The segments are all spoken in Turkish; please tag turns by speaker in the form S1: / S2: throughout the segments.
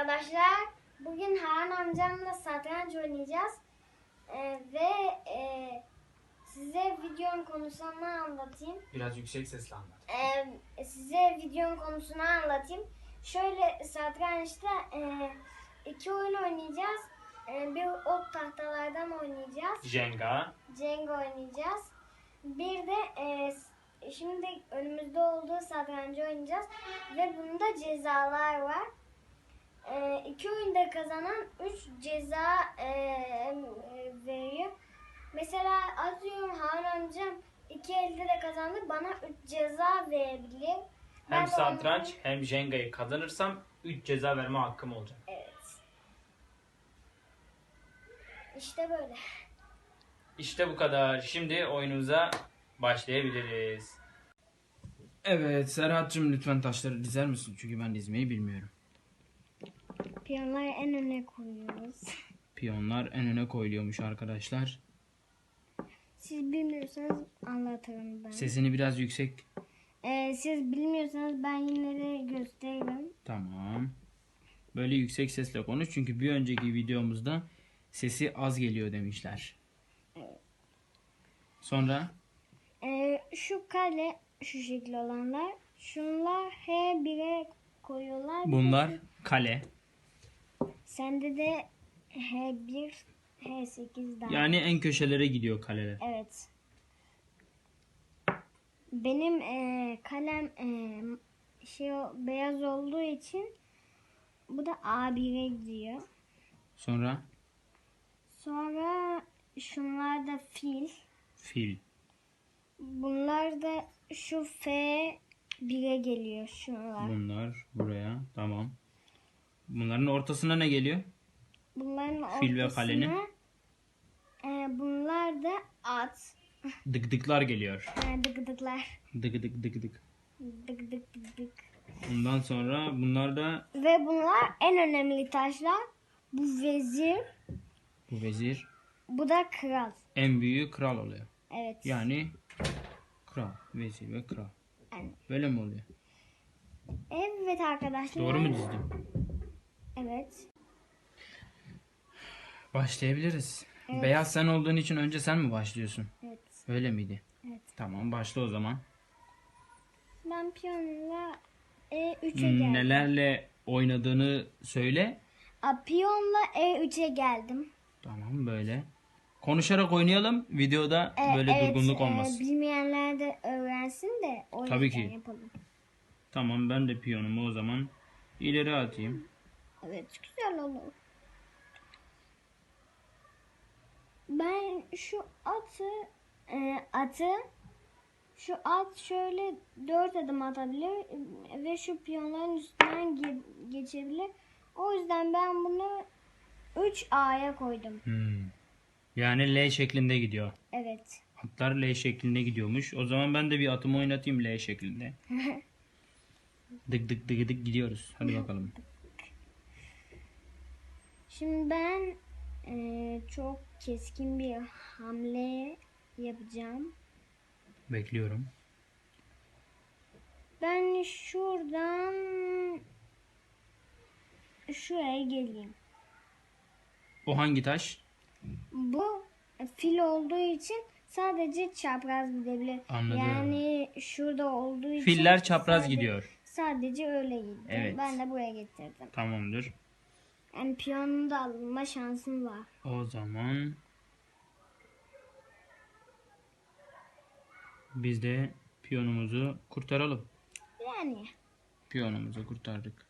S1: arkadaşlar. Bugün Harun amcamla satranç oynayacağız. Ee, ve e, size videonun konusunu anlatayım.
S2: Biraz yüksek sesle anlat.
S1: Ee, size videonun konusunu anlatayım. Şöyle satrançta e, iki oyun oynayacağız. E, bir ot tahtalardan oynayacağız.
S2: Jenga.
S1: Jenga oynayacağız. Bir de e, şimdi önümüzde olduğu satrancı oynayacağız. Ve bunda cezalar var. E, iki oyunda kazanan 3 ceza e, veriyor. Mesela atıyorum Harun amcam iki elde de kazandı. Bana 3 ceza verebilir. Ben
S2: Hem
S1: de
S2: satranç
S1: onları-
S2: hem Jenga'yı kazanırsam 3 ceza verme hakkım olacak.
S1: Evet. İşte böyle.
S2: İşte bu kadar. Şimdi oyunumuza başlayabiliriz. Evet Serhat'cığım lütfen taşları dizer misin? Çünkü ben dizmeyi bilmiyorum.
S1: Piyonları en öne koyuyoruz.
S2: Piyonlar en öne koyuluyormuş arkadaşlar.
S1: Siz bilmiyorsanız anlatırım ben.
S2: Sesini biraz yüksek.
S1: Ee, siz bilmiyorsanız ben yine de gösteririm.
S2: Tamam. Böyle yüksek sesle konuş çünkü bir önceki videomuzda sesi az geliyor demişler. Sonra
S1: Ee, şu kale şu şekil olanlar. Şunlar H1'e koyuyorlar.
S2: Bunlar kale.
S1: Sende de H1, H8 daha.
S2: Yani en köşelere gidiyor kaleler.
S1: Evet. Benim eee, kalem eee, şey o- beyaz olduğu için bu da A1'e gidiyor.
S2: Sonra
S1: Sonra şunlar da fil.
S2: fil.
S1: Bunlar da şu F1'e geliyor şunlar.
S2: Bunlar buraya. Tamam. Bunların ortasına ne geliyor?
S1: Bunların
S2: Fil ve
S1: ortasına,
S2: kalenin?
S1: eee, bunlar da at.
S2: Dıkdıklar geliyor.
S1: Yani dıgıdıklar.
S2: Dık dık dık dık.
S1: Dık dık dık dık.
S2: Ondan sonra bunlar da
S1: Ve bunlar en önemli taşlar. Bu vezir,
S2: bu vezir
S1: bu da kral.
S2: en büyüğü kral oluyor.
S1: Evet.
S2: Yani kral, vezir ve kral.
S1: Yani-
S2: Böyle mi oluyor?
S1: Evet arkadaşlar.
S2: Doğru mu dizdim?
S1: Evet.
S2: Başlayabiliriz.
S1: Evet.
S2: Beyaz sen olduğun için önce sen mi başlıyorsun?
S1: Evet.
S2: Öyle miydi?
S1: Evet.
S2: Tamam başla o zaman.
S1: Ben piyonla E3'e geldim.
S2: Nelerle oynadığını söyle.
S1: A, piyonla E3'e geldim.
S2: Tamam böyle. Konuşarak oynayalım. Videoda
S1: E,
S2: böyle
S1: evet,
S2: durgunluk
S1: e,
S2: olmaz.
S1: bilmeyenler de öğrensin de o
S2: Tabii ki.
S1: yapalım.
S2: Tamam ben de piyonumu o zaman ileri atayım.
S1: Evet güzel olur. Ben şu atı e, atı şu at şöyle dört adım atabilir ve şu piyonların üstünden ge- geçebilir. O yüzden ben bunu 3A'ya koydum.
S2: Hmm. Yani L şeklinde gidiyor.
S1: Evet.
S2: Atlar L şeklinde gidiyormuş. O zaman ben de bir atımı oynatayım L şeklinde. dık dık dık dık gidiyoruz. Hadi bakalım.
S1: Şimdi ben e, çok keskin bir hamle yapacağım.
S2: Bekliyorum.
S1: Ben şuradan şuraya geleyim.
S2: O hangi taş?
S1: Bu fil olduğu için sadece çapraz gidebilir.
S2: Anladım.
S1: Yani şurada olduğu için
S2: Filler çapraz
S1: sadece-
S2: gidiyor.
S1: Sadece öyle gitti.
S2: Evet.
S1: Ben de buraya getirdim.
S2: Tamamdır.
S1: Yani piyonun da alınma şansım var.
S2: O zaman biz de piyonumuzu kurtaralım.
S1: Yani
S2: Piyonumuzu kurtardık.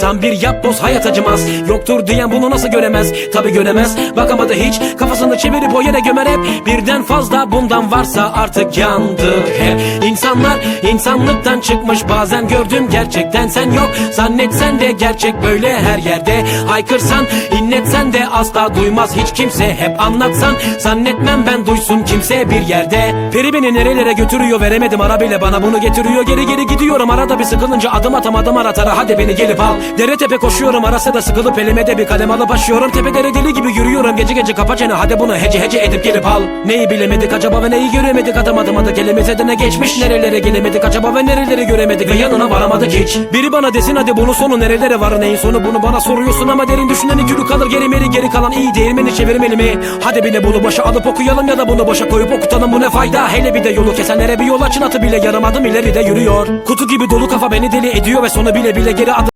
S3: Tam bir yapboz hayat acımaz. Yoktur diyen bunu nasıl göremez? Tabi göremez. Bakamadı hiç Kafasını çevirip o yere gömer hep. Birden fazla bundan varsa artık yandı hep. İnsanlar insanlıktan çıkmış. Bazen gördüm gerçekten sen yok. Zannetsen de gerçek böyle her yerde. Haykırsan inletsen de asla duymaz. Hiç kimse Hep anlatsan. Zannetmem ben duysun kimse bir yerde. Peri beni nerelere götürüyor veremedim. Ara bile bana bunu getiriyor. Geri geri gidiyorum. Arada bir sıkılınca adım atamadım aratara. Hadi beni gelip al Dere tepe koşuyorum arası da sıkılıp elime de bir kalem alıp başlıyorum Tepelere deli gibi yürüyorum gece gece kapa çene. Hadi bunu hece hece edip gelip al. Neyi bilemedik acaba ve neyi göremedik? Adam adım adık elimize de ne geçmiş. Nerelere gelemedik acaba ve nereleri göremedik? Ve yanına varamadık hiç. Biri bana desin hadi bunun sonu nerelere var? Neyin sonu? Bunu bana soruyorsun ama derin düşünen iki kalır. Geri meri geri kalan iyi değirmeni çevirmeli mi? Hadi bile bunu başa alıp okuyalım ya da bunu boşa koyup okutalım. Bu ne fayda? Hele bir de yolu kesenlere bir yol açın. Atı bile yarım adım ileride yürüyor. Kutu gibi dolu kafa beni deli ediyor ve sonu bile bile geri adım